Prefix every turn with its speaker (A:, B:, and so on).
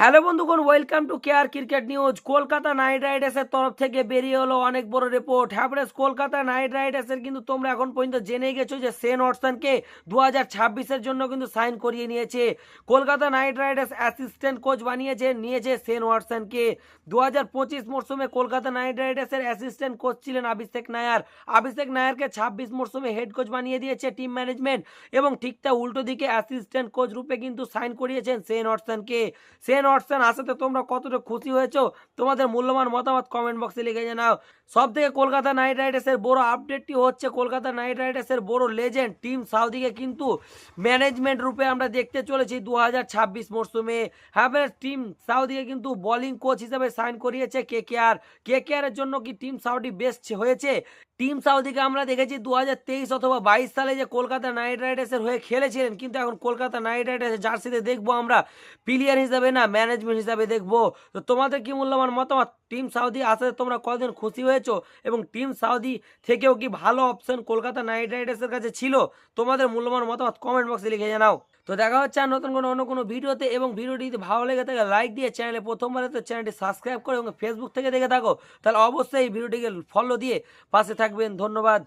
A: Hello বন্ধুগণ welcome to care cricket news Kolkata Knight রাইডার্সের তরফ থেকে বেরিয়ে হলো অনেক বড় রিপোর্ট হ্যাভরেজ কলকাতা নাইট রাইডার্সের কিন্তু তোমরা এখন পর্যন্ত জেনে গেছো যে সেন অটসনকে দু হাজার ছাব্বিশের জন্য কিন্তু সাইন করিয়ে নিয়েছে। Kolkata Knight Riders assistant coach বানিয়েছে, নিয়েছে সেন ওয়াটসনকে। দু হাজার পঁচিশ মরশুমে কলকাতা নাইট রাইডার্সের অ্যাসিস্ট্যান্ট কোচ ছিলেন অভিষেক নায়ার। অভিষেক নায়ারকে ছাব্বিশ মরশুমে হেড কোচ বানিয়ে দিয়েছে টিম ম্যানেজমেন্ট এবং ঠিক তা উল্টো দিকে অ্যাসিস্ট্যান্ট কোচ রূপে কিন্তু সাইন করিয়েছেন সেন অটসনকে সেন অটসন আসাতে তোমরা কতটা খুশি হয়েছো? তোমাদের মূল্যবান মতামত কমেন্ট বক্সে লিখে জানাও। সব থেকে কলকাতা নাইট রাইডার্সের বড় আপডেটটি হচ্ছে কলকাতা নাইট রাইডার্সের বড় লেজেন্ড টিম সাউদিকে কিন্তু ম্যানেজমেন্ট রূপে আমরা দেখতে চলেছি দু হাজার ছাব্বিশ মরশুমে হ্যাঁ টিম সাউদিকে কিন্তু বোলিং কোচ হিসেবে সাইন করিয়েছে কে কে আর কে কে আরের জন্য কি টিম সাউদি বেস্ট হয়েছে? টিম সাউদিকে আমরা দেখেছি দু হাজার তেইশ অথবা বাইশ সালে যে কলকাতা নাইট রাইডার্সের হয়ে খেলেছিলেন, কিন্তু এখন কলকাতা নাইট রাইডার্সের জার্সিতে দেখব আমরা প্লেয়ার হিসাবে না ম্যানেজমেন্ট হিসাবে দেখব। তো তোমাদের কি মূল্যবান মতামত? টিম সাউদি আসাতে তোমরা কতদিন খুশি হয়েছো এবং টিম সাউদি থেকেও কি ভালো অপশন কলকাতা নাইট রাইডার্সের কাছে ছিল? তোমাদের মূল্যবান মতামত কমেন্ট বক্সে লিখে জানাও। তো দেখা হচ্ছে আর নতুন কোনো, অন্য কোনো ভিডিওতে এবং ভিডিওটি যদি ভালো লেগে থাকে লাইক দিয়ে চ্যানেলে প্রথমবার তো চ্যানেলটি সাবস্ক্রাইব করে এবং ফেসবুক থেকে দেখে থাকো, তাহলে অবশ্যই এই ভিডিওটিকে ফলো দিয়ে পাশে থাকবেন। ধন্যবাদ।